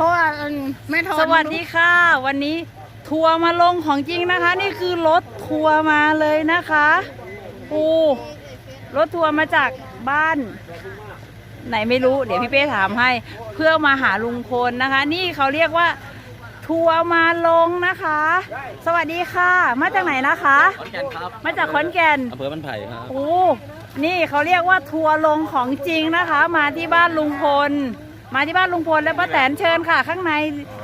ราะว่าอันไม่ทนสวัสดีค่ะ วันนี้ทัวร์มาลงของจริงนะคะ นี่คือรถทัวร์มาเลยนะคะโอ้รถทัวร์มาจากบ้าน ไหนไม่รู้ เดี๋ยวพี่เป้ถามให้ เพื่อมาหาลุงพลนะคะ นี่เขาเรียกว่า ทัวร์มาลงนะคะ สวัสดีค่ะ มาจากไหนนะคะ ขอนแก่นครับมาจากขอนแก่นอำเภอบ้านไผ่ครับโอ้นี่เขาเรียกว่าทัวร์ลงของจริงนะคะ มาที่บ้านลุงพล มาที่บ้านลุงพลและป้าแตนเชิญค่ะ ข้างใน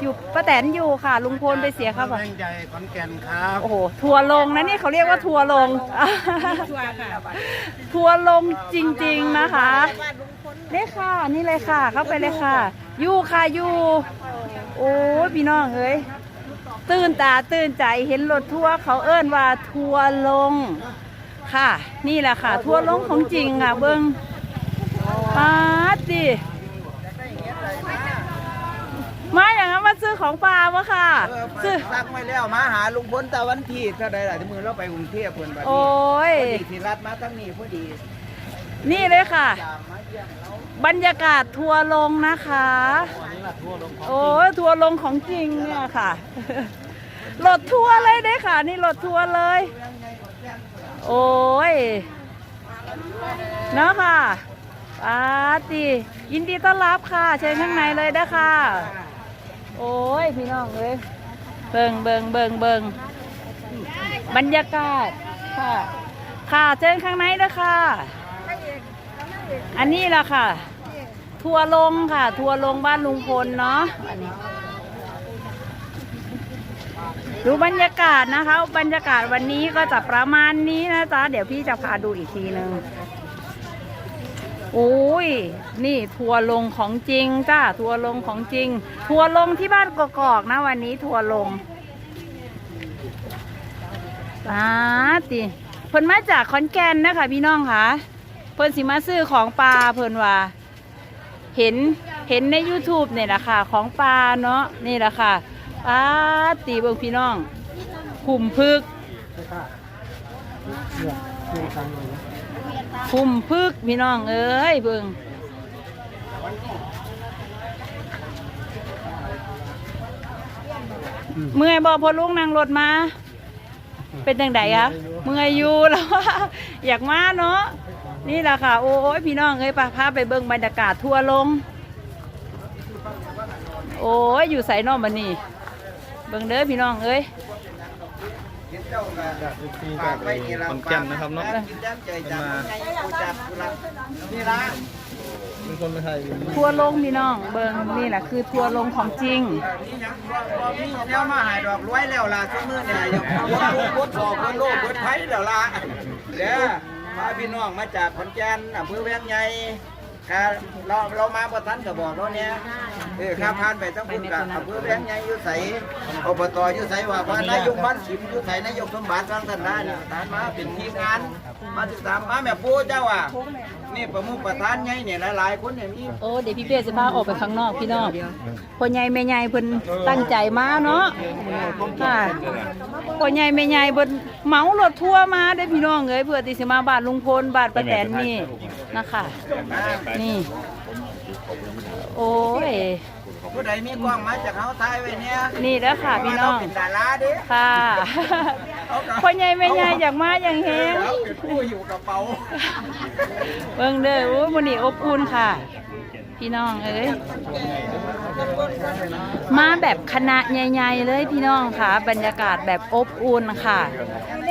อยู่ป้าแตนอยู่ค่ะ ลุงพลไปเสียครับแรงใจขอนแก่นครับโอ้โหทัวร์ลงนะนี่เขาเรียกว่าทัวร์ลง ทัวร์ลงจริงๆนะคะนี่ค่ะนี่เลยค่ะ เข้าไปเลยค่ะอยู่ค่ะอยู่โอ้ยพี่น้องเอ้ยตื่นตาตื่นใจเห็นรถทัวร์เขาเอิ้นว่าทัวร์ลงค่ะ นี่แหละค่ะ ทัวร์ลงของจริงค่ะ เบิ้งปาดดิ มาอย่างนั้นมาซื้อของปลาวะค่ะซื้อซักไม่แล้วมาหาลุงพลตะวันที่เท่าใดล่ะที่มือเราไปกรุงเทพเพิ่นบัดโอ้นี้ย พอดีสิรัดมาทั้งนี้พอดีนี่เลยค่ะตามมาเยี่ยมเราบรรยากาศทัวร์ลงนะคะโอ้ยทัวร์ลงของจริงเนี่ยค่ะ รถทัวร์เลยเด้ค่ะ นี่รถทัวร์เลย โอ้ยเนาะค่ะปาติยินดีต้อนรับค่ะ เชิญข้างในเลยนะค่ะ โอ้ย พี่น้องเอ้ยเบิงเบิงเบิงเบิงบรรยากาศค่ะ ค่ะเชิญข้างในนะค่ะ อันนี้แหละค่ะ ทัวร์ลงค่ะ ทัวร์ลงบ้านลุงพลเนาะอันนี้ดูบรรยากาศนะคะ บรรยากาศวันนี้ก็จะประมาณนี้นะจ๊ะ เดี๋ยวพี่จะพาดูอีกทีหนึ่ง อ้ย นี่ทัวร์ลงของจริงจ้าทัวร์ลงของจริง ทัวร์ลงที่บ้านกอกๆนะวันนี้ทัวร์ลงสาติเพิ่นมาจากขอนแก่นนะคะพี่น้องค่ะเพิ่นสิมาซื้อของปลาเพิ่นว่า เห็นเห็นใน YouTube เนี่ยแหละค่ะ ของปลาเนาะนี่แหละค่ะปลาตีเบิ่งพี่น้องหุ่มพึก หุ่มพึกพี่น้องเอ้ยเบิ่งเมื่อยบอพอลุงนั่งรถมา เป็นจังไดอะเมื่อยอยู่แล้ว อยากมาเนาะนี่แหละค่ะ โอ้ยพี่น้องเอ้ยปะพาไปเบิ่งบรรยากาศทั่วลง โอ้ยอยู่ใส่นอกมันนี่เบิ่งเด้อพี่น้องเอ้ย เห็นเจ้าก็ฝากไว้นี่ล่ะขอนแก่นนะครับเนาะกินแดงใจจังไงกูจับกูละนี่ละมีคนไปไทยทั่วลงพี่น้อง เบิ่งนี่แหละคือทั่วลงของจริงนี่ยังบ่บ่มีแนวมาใหายดอกรวยแล้วล่ะซุมื้อเนี่ยยังบ่รู้กดสอบบ่โลกกดไผแล้วล่ะเด้อพาพี่น้องมาจากขอนแก่นอำเภอแวงใหญ่ค่ะเราเรามาบ่ทันก็บอกเราเนี่ย เออข้าผ่านไปทั้งพุ่นกับอำเภอแวงใหญ่อยู่ไสอบตอยู่ไสว่าว่านายกบ้านขิมอยู่ไสนายกสมบัติทางท่านได้เนี่ยตามมาเป็นทีมงานมาติดตามมาแม่ปู่เจ้าอะนี่ประมุขประธานใหญ่เนี่ยหลายๆคนเนี่ยมีโอ้เดี๋ยวพี่เป้จะพาออกไปข้างนอกพี่น้องพ่อใหญ่แม่ใหญ่เพิ่นตั้งใจมาเนาะค่ะพ่อใหญ่แม่ใหญ่เพิ่นเหมารถทัวร์มาได้อพี่น้องเอ้ยเพื่อที่สิมาบ้านลุงพลบ้านป้าแตนนี่นะคะนี่ โอ้ย ผู้ใดมีกล้องมาจากเขาถ่ายไว้เนี่ยนี่แล้วค่ะพี่น้องเพราะว่าเราเป็นดาราเด้ค่ะพ่อใหญ่แม่ใหญ่อยากมาอย่างแฮงเราเป็นผู้อยู่กระเป๋าเบิ่งเด้อโอ้ยมื้อนี้อบอุ่นค่ะ พี่น้องเอ้ย มาแบบคณะใหญ่ๆเลยพี่น้องค่ะ บรรยากาศแบบอบอุ่นค่ะ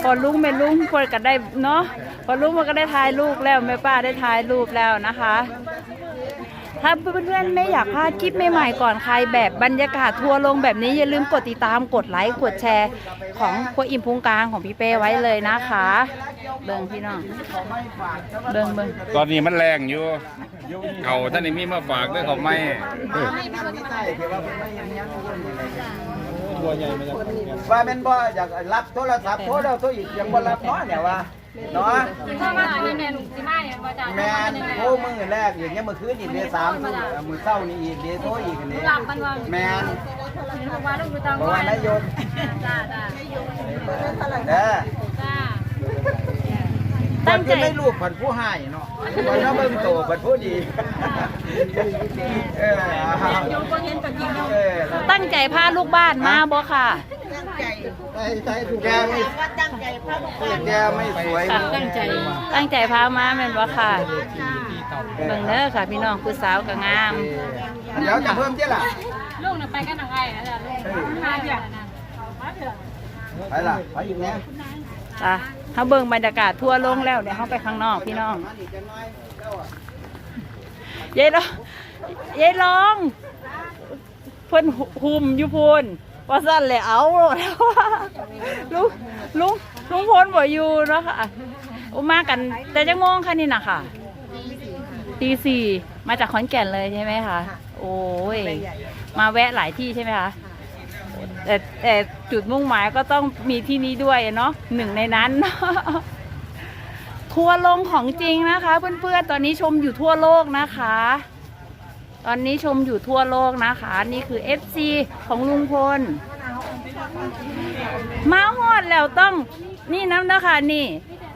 พอลุงแม่ลุงคนก็ได้เนาะพอลุงมันก็ได้ถ่ายรูปแล้วแม่ป้าได้ถ่ายรูปแล้วนะคะ ถ้าเพื่อนๆไม่อยากพลาดคลิปใหม่ๆก่อนใครแบบบรรยากาศทัวร์ลงแบบนี้อย่าลืมกดติดตามกดไลค์กดแชร์ ของครัวอิ่มพุงกลางของพี่เป้ไว้เลยนะคะ เบิ่งพี่น้องเบิ่งเบิ่งตอนนี้มันแรงอยู่เขาท่านนี้มีมาฝากด้วยเขาไม่ทัวร์ใหญ่มาจากขอนแก่นว่าแม่นบ่อยากรับโทรศัพท์โทรแล้วโทรอีกยังบ่รับเนาะเนี่ยว่า เนาะถ้ามาหาแม่ลุงสิมาอย่างว่าจ้าแม่นโทรมื้อแรกอย่างเงี้ยเมื่อคืนอีกเดือนสามทุ่มมื้อเช้านี่อีกเดือนโทรอีกนี่หลับมันว่าแม่นบอกว่าลุงดูตังเพราะว่านายกจ้าจ้าเด้อจ้าตั้งใจไม่ลูกผันผู้ให้เนาะวันนั้นเบิ่งโตผันผู้ดีเออโยก็เห็นกันตั้งใจพาลูกบ้านมาบ่ค่ะใช่ใช่ถูก แกไม่แกไม่สวยตั้งใจตั้งใจพามาแม่นบ่ค่ะเบิ่งเด้อค่ะ พี่น้องผู้สาวก็งาม เดี๋ยวจะเพิ่มเจ้าล่ะลูกน่ะไปกันหนังไงนะจ๊ะลูกมาเถอะนะมาเถอะไปล่ะไปอีกแล้วจ้ะเฮาเบิ่งบรรยากาศทั่วโลกแล้วเดี๋ยวเฮาไปข้างนอกพี่น้องมาอีกจะน้อยเจ้าอะยายลองยายลองเพิ่นหุ่มอยู่พูน ว่าสั่นเลยเอาแล้วลุงลุงลุงพลบ่อยู่เนาะค่ะอุมากันแต่จังโมงค่ะนี่นะค่ะตีสี่มาจากขอนแก่นเลยใช่ไหมคะโอ้ยมาแวะหลายที่ใช่ไหมคะแต่แต่จุดมุ่งหมายก็ต้องมีที่นี้ด้วยเนาะหนึ่งในนั้นทัวร์ลงของจริงนะคะ เพื่อนๆตอนนี้ชมอยู่ทั่วโลกนะคะ ตอนนี้ชมอยู่ทั่วโลกนะคะ นี่คือ FC ของลุงพล มาฮอดแล้วต้องนี่น้ำนะคะนี่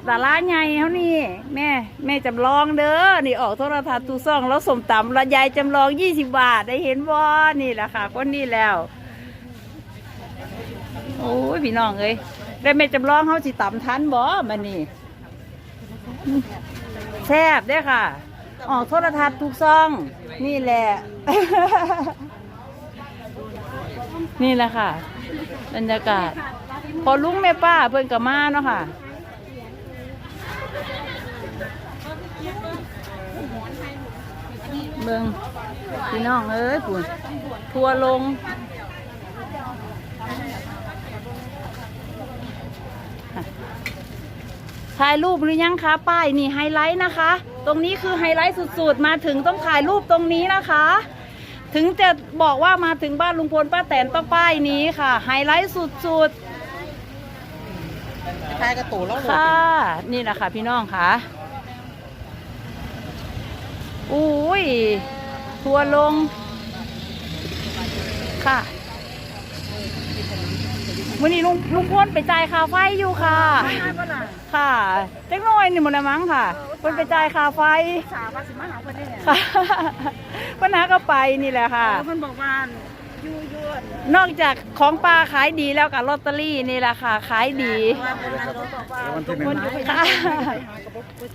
สาระใหญ่เขานี่ แม่ แม่จำลองเด้อนี่ออกโทรทัศน์ตูซ่องแล้วสมตำระยายจำลอง20บาทได้เห็นบ่นี่แหละค่ะคนนี้แล้ว โอ้ยพี่น้องเอ้ยได้แม่จำลองเขาสิตำทันบ่มันนี่แซ่บเด้อค่ะ ออกโทรทัศน์ทุกซ่อง นี่แหละ นี่แหละค่ะ บรรยากาศ พอลุงแม่ป้าเพิ่อนกับมาเนาะค่ะเบิ่งพี่น้องเอ้ยปุ่นทัวร์ลง ถ่ายรูปหรือยังคะ ป้ายนี่ไฮไลท์นะคะ รงนี้คือไฮไลท์สุดๆ มาถึงต้องถ่ายรูปตรงนี้นะคะ ถึงจะบอกว่ามาถึงบ้านลุงพลป้าแตนต้องป้ายนี้ค่ะ ไฮไลท์สุดทายกระตูแล้วๆค่ะ นี่แหละค่ะพี่น้องค่ะอุ้ย ทัวร์ลง ค่ะวันนี้ลุงลุงพลไปจ่ายค่าไฟอยู่ค่ะ ค่ะ เจ๊กน้อยนี่หมดแล้วมั้งค่ะ เพิ่นไปจ่ายค่าไฟสาวว่าสิมาหาคนได้เนี่ยค่ะปัญหาก็ไปนี่แหละค่ะ เพิ่นบอกว่าอยู่ยวนนอกจากของปลาขายดีแล้วกับลอตเตอรี่นี่แหละค่ะ ขายดี ว่าเป็นนายกบอกว่าทุกคนอยู่พยาค่ะ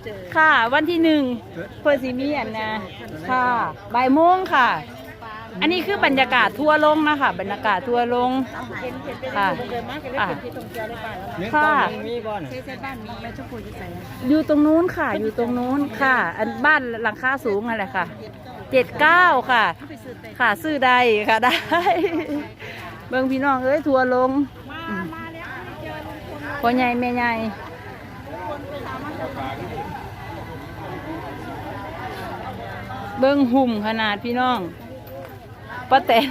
เจอ ค่ะ วันที่หนึ่งเพื่อสีมีอันนะค่ะบ่ายโมงค่ะ อันนี้คือบรรยากาศทั่วลงนะคะ บรรยากาศทั่วลงเห็นเห็นเป็นค่ะเดินมากเลยค่ะเป็นที่ตรงเกียวเลยไปแล้วค่ะมีก่อนเทศบ้านมีแม่ชมพูอยู่ใส่อยู่ตรงนู้นค่ะ อยู่ตรงนู้นค่ะ อันบ้านหลังคาสูงอะไรค่ะเจ็ดเก้าค่ะไปซื้อเต็ค่ะซื้อได้ค่ะได้ เบิ่งพี่น้องเอ้ยทัวร์ลงอืมพ่อใหญ่แม่ใหญ่เบิ่งหุ่มขนาดพี่น้อง ป้าแตน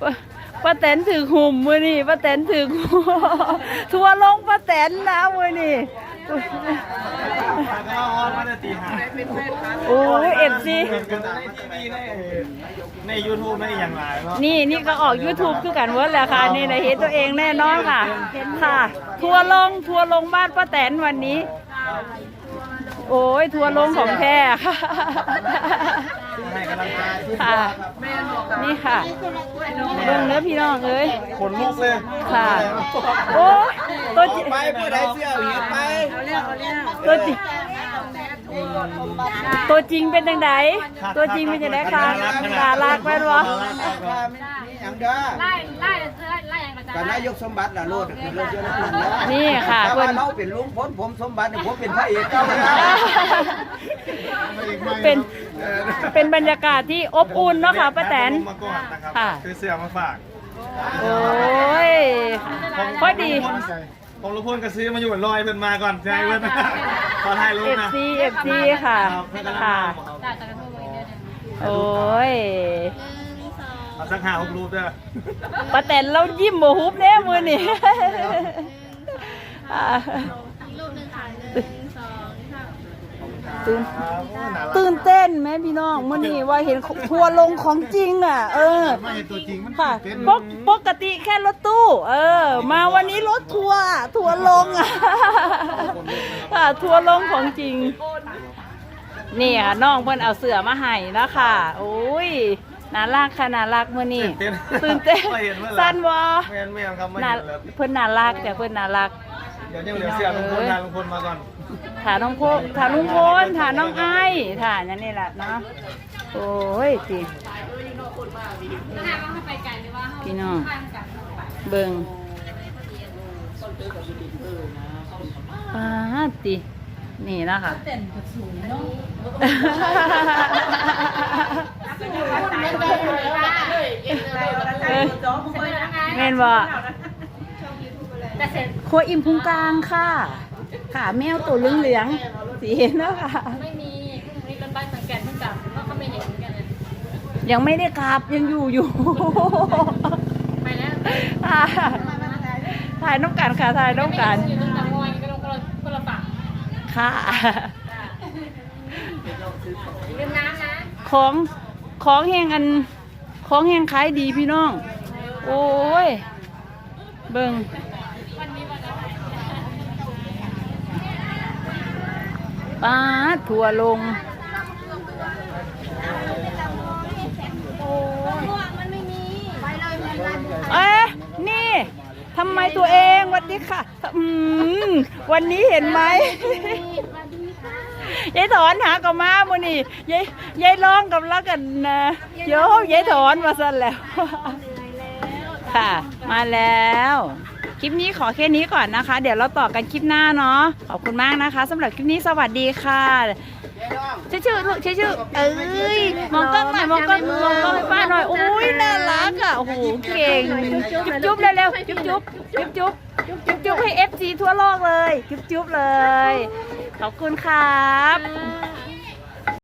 ป้าป้าแตนถือหุ่มมือนี่ป้าแตนถือหุ่มทัวร์ลงป้าแตนนะมือนี่ก็ออนมาแต่ตีห้าโอ้ยเอฟซีในทีวีในในยูทูบในอย่างไรเนาะนี่นี่ก็ออก YouTube คือกันเวิร์ดแหละค่ะ นี่นะเห็นตัวเองแน่นอนค่ะค่ะ ทัวร์ลงทัวร์ลงบ้านป้าแตนวันนี้ โอ้ยทัวร์ลงของแท้ค่ะ ให้กำลังใจค่ะ นี่ค่ะเบิ่งเนื้อพี่น้องเอ้ย ขนลุกเลยค่ะ โอ้ยตัวจริงไปผู้ใดเสื้อเห็นไป ตัวจริง ตัวจริงเป็นยังไงตัวจริงเป็นยังไงคะตาลักแม่นวะมีอย่างเด้อไล่ไล่ไล่ไล่อย่างประจกันนายกสมบัติล่ะโลดคือโลดเยอะนั่นนะนี่ค่ะแต่เพิ่ว่านเราเป็นลุงพลผมสมบัติเนี่ยผมเป็นพระเอกเจ้าเลยนะเป็นเป็นบรรยากาศที่อบอุ่นเนาะค่ะป้าแตนมาก่อนนะครับค่ะคือเสื้อมาฝากโอ้ยพอดี ผมรู้พูนก็ซื้อมาอยู่ลอยเพิ่นมาก่อนใช่เพิ่นขอถ่ายรูปนะ FC FC ค่ะค่ะำจ่ายจากกระทู้อีกเดือนหนึงโอ้ยเอาสักห้าหกรูปเด้อป้าแตนเรายิ้มโมฮุบแน่มือนี่อ่า ตื่นตื่นเต้นไหมพี่น้องมื่อนี้ว่าเห็นทัวร์ลงของจริงอะ เออค่ะปกปกติแค่รถตู้ เออ มาวันนี้รถทัวร์ทัวร์ลงอะค่ะทัวร์ลงของจริงนี่ค่ะน้องเพิ่นเอาเสือมาให้นะคะโอ้ย น่ารักค่ะน่ารักมื้อนี้ตื่นตื่นเต้นมาเห็นเมื่อไหร่ สั้นบ่แม่นแม่นครับมาน่าเห็นแล้วเพิ่นน่ารักจ้ะเพิ่นน่ารัก เดี๋ยวยังเหลือเสียลุงพลทานลุงพลมาก่อนถาน้องโพถาลุงพลถาน้องไอ้ถาอย่างนี้แหละเนาะโอ้ยติถ้าว่าเขาไปไกลหรือว่าเขาพี่น้องข้างกันเบิ่งปาดตินี่นะคะเออแม่ นบ่แต่เสร็จครัวอิ่มพุงกลางค่ะขาแมวตัวเหลืองๆสีเห็นแล้วค่ะ ไม่มีมีกันบ้านสังเกตเพิ่งกลับเพราะเขาไม่เห็นเหมือนกันเลยยังไม่ได้กลับยังอยู่อยู่ไปแล้วค่ะถ่ายน้องกันค่ะถ่ายน้องกันอยู่ตรงตะงอยก็ลงคนละคนละฝั่งค่ะลืมน้ำนะของของแหงอัน ของแหงขายดีพี่น้อง โอ้ย เบิ่งวันนี้วันอะไรป้าดทัวลง เอ๊ะ นี่ทำไมตัวเองวันนี้ค่ะ อืม วันนี้เห็นไหมยายถอนหากับมาโมนี่ยายยายร้องกับแล้วกันนะโยยายถอนมาสั่นแล้ว ค่ะ มาแล้ว คลิปนี้ขอแค่นี้ก่อนนะคะ เดี๋ยวเราต่อกันคลิปหน้าเนาะขอบคุณมากนะคะสำหรับคลิปนี้สวัสดีค่ะชื่อชื่อลูกชื่อชื่อเอ้ยมองกล้องหน่อยมองกล้องมองกล้องให้ป้าหน่อยโอ้ยน่ารักอะโอ้โหเก่งจุ๊บจุ๊บเร็วๆจุ๊บจุ๊บจุ๊บจุ๊บจุ๊บจุ๊บให้เอฟซีทั่วโลกเลย จุ๊บจุ๊บเลย ขอบคุณครับอ่า